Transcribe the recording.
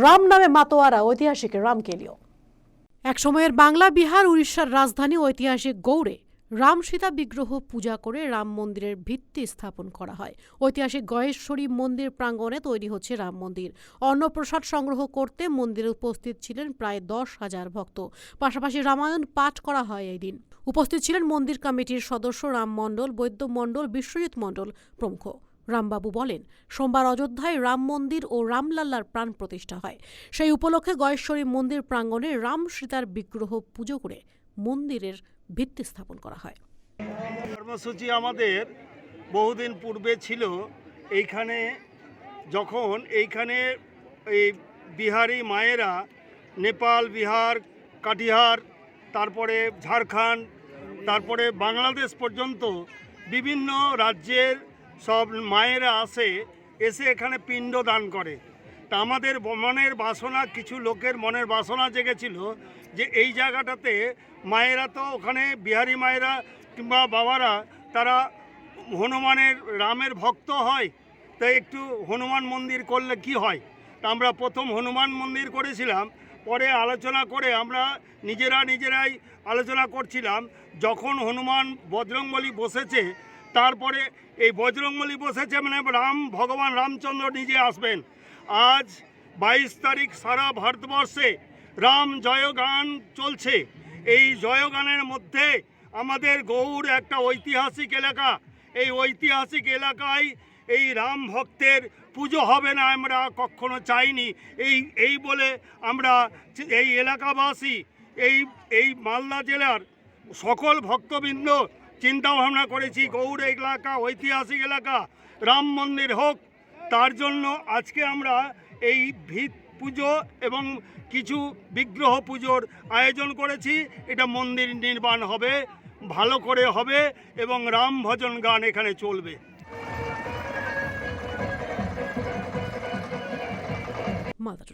রাম নামে মাতোয়ারা ঐতিহাসিক রামকেলিও একসময়ের বাংলা, বিহার, উড়িষ্যার রাজধানী ঐতিহাসিক গৌড়ে রাম সীতা বিগ্রহ পূজা করে রাম মন্দিরের ভিত্তি স্থাপন করা হয়। ঐতিহাসিক গয়েশ্বরী মন্দির প্রাঙ্গণে তৈরি হচ্ছে রাম মন্দির। অন্নপ্রসাদ সংগ্রহ করতে মন্দিরে উপস্থিত ছিলেন প্রায় দশ হাজার ভক্ত। পাশাপাশি রামায়ণ পাঠ করা হয় এই দিন। উপস্থিত ছিলেন মন্দির কমিটির সদস্য রাম মণ্ডল, বৈদ্য মণ্ডল, বিশ্বজিৎ মণ্ডল প্রমুখ। রামবাবু বলেন, সোমবার অযোধ্যায় রাম মন্দির ও রামলাল্লার প্রাণ প্রতিষ্ঠা হয়। সেই উপলক্ষে গয়েশ্বরী মন্দির প্রাঙ্গণে রাম সীতার বিগ্রহ পুজো করে মন্দিরের ভিত্তি স্থাপন করা হয়। কর্মসূচি আমাদের বহুদিন পূর্বে ছিল। এইখানে যখন এইখানে এই বিহারি মায়েরা নেপাল, বিহার, কাটিহার, তারপরে ঝাড়খণ্ড, তারপরে বাংলাদেশ পর্যন্ত বিভিন্ন রাজ্যের সব মায়েরা আসে, এসে এখানে পিণ্ড দান করে। তা আমাদের মনের বাসনা, কিছু লোকের মনের বাসনা জেগেছিল যে এই জায়গাটাতে মায়েরা তো ওখানে বিহারি মায়েরা কিংবা বাবারা, তারা হনুমানের, রামের ভক্ত হয়। তাই একটু হনুমান মন্দির করলে কি হয়? তা আমরা প্রথম হনুমান মন্দির করেছিলাম, পরে আলোচনা করে আমরা নিজেরা নিজেরাই আলোচনা করছিলাম। যখন হনুমান বজরংবলী বসেছে তারপরে এই বজরংবলী বসেছে মানে রাম, ভগবান রামচন্দ্র নিজে আসবেন। আজ বাইশ তারিখ সারা ভারতবর্ষে রাম জয়গান চলছে। এই জয়গানের মধ্যে আমাদের গৌড় একটা ঐতিহাসিক এলাকা। এই ঐতিহাসিক এলাকায় এই রাম ভক্তের পুজো হবে না আমরা কখনো চাইনি। এই এই বলে আমরা এই এলাকাবাসী, এই এই মালদা জেলার সকল ভক্তবৃন্দ চিন্তা ভাবনা করেছি, গৌড় এলাকা, ঐতিহাসিক এলাকা, রাম মন্দির হোক, তার জন্য আজকে আমরা এই ভিত পুজো এবং কিছু বিগ্রহ পুজোর আয়োজন করেছি। এটা মন্দির নির্মাণ হবে, ভালো করে হবে এবং রাম ভজন গান এখানে চলবে। টুডে